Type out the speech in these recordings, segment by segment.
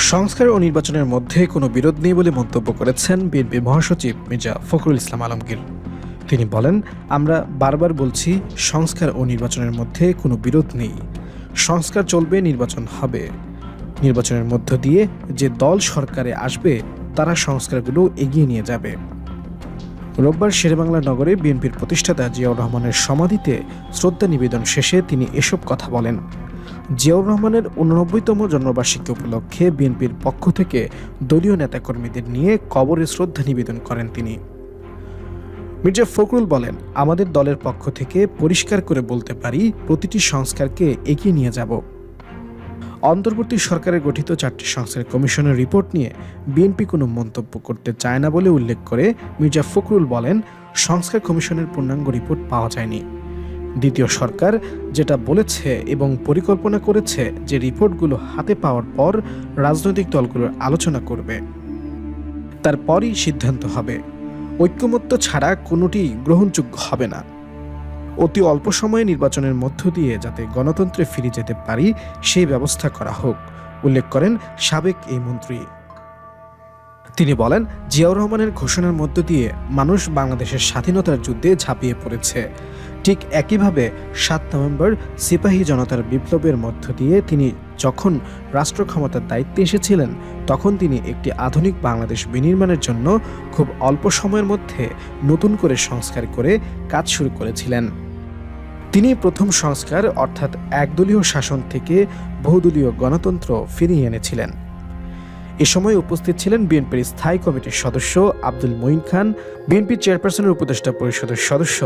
সংস্কার ও নির্বাচনের মধ্যে কোনো বিরোধ নেই বলে মন্তব্য করেছেন বিএনপি মহাসচিব মির্জা ফখরুল ইসলাম আলমগীর। তিনি বলেন, আমরা বারবার বলছি সংস্কার ও নির্বাচনের মধ্যে কোনো বিরোধ নেই। সংস্কার চলবে, নির্বাচন হবে। নির্বাচনের মধ্য দিয়ে যে দল সরকারে আসবে, তারা সংস্কারগুলো এগিয়ে নিয়ে যাবে। রোববার শেরেবাংলা নগরে বিএনপির প্রতিষ্ঠাতা জিয়াউর রহমানের সমাধিতে শ্রদ্ধা নিবেদন শেষে তিনি এসব কথা বলেন। জিয়াউর রহমানের উননব্বইতম জন্মবার্ষিকী উপলক্ষে বিএনপির পক্ষ থেকে দলীয় নেতাকর্মীদের নিয়ে কবরে শ্রদ্ধা নিবেদন করেন তিনি। মির্জা ফখরুল বলেন, আমাদের দলের পক্ষ থেকে পরিষ্কার করে বলতে পারি, প্রতিটি সংস্কারকে এগিয়ে নিয়ে যাব। অন্তর্বর্তী সরকারের গঠিত চারটি সংস্কার কমিশনের রিপোর্ট নিয়ে বিএনপি কোনো মন্তব্য করতে চায় না বলে উল্লেখ করে মির্জা ফখরুল বলেন, সংস্কার কমিশনের পূর্ণাঙ্গ রিপোর্ট পাওয়া যায়নি। দ্বিতীয় সরকার যেটা বলেছে এবং পরিকল্পনা করেছে যে রিপোর্টগুলো হাতে পাওয়ার পর রাজনৈতিক দলগুলোর আলোচনা করবে। তারপরই সিদ্ধান্ত হবে। ঐক্যমত্য ছাড়া কোনোটি গ্রহণযোগ্য হবে না। অতি অল্প সময়ে নির্বাচনের মধ্য দিয়ে যাতে গণতন্ত্রে ফিরে যেতে পারি সেই ব্যবস্থা করা হোক, উল্লেখ করেন সাবেক এই মন্ত্রী। তিনি বলেন, জিয়াউর রহমানের ঘোষণার মধ্য দিয়ে মানুষ বাংলাদেশের স্বাধীনতার যুদ্ধে ঝাঁপিয়ে পড়েছে। ঠিক একইভাবে সাত নভেম্বর সিপাহী জনতার বিপ্লবের মধ্য দিয়ে তিনি যখন রাষ্ট্র ক্ষমতার দায়িত্বে এসেছিলেন, তখন তিনি একটি আধুনিক বাংলাদেশ বিনির্মাণের জন্য খুব অল্প সময়ের মধ্যে নতুন করে সংস্কার করে কাজ শুরু করেছিলেন। তিনি প্রথম সংস্কার অর্থাৎ একদলীয় শাসন থেকে বহুদলীয় গণতন্ত্র ফিরিয়ে এনেছিলেন। এ সময় উপস্থিত ছিলেন বিএনপির স্থায়ী কমিটির সদস্য আব্দুল মঈন খান, বিএনপির চেয়ারপারসনের উপদেষ্টা পরিষদের সদস্য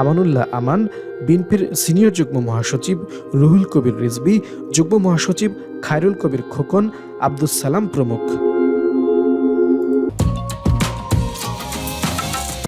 আমানুল্লাহ আমান, বিএনপির সিনিয়র যুগ্ম মহাসচিব রুহুল কবির রিজবি যুগ্ম মহাসচিব খায়রুল কবির খোকন, আব্দুস সালাম প্রমুখ।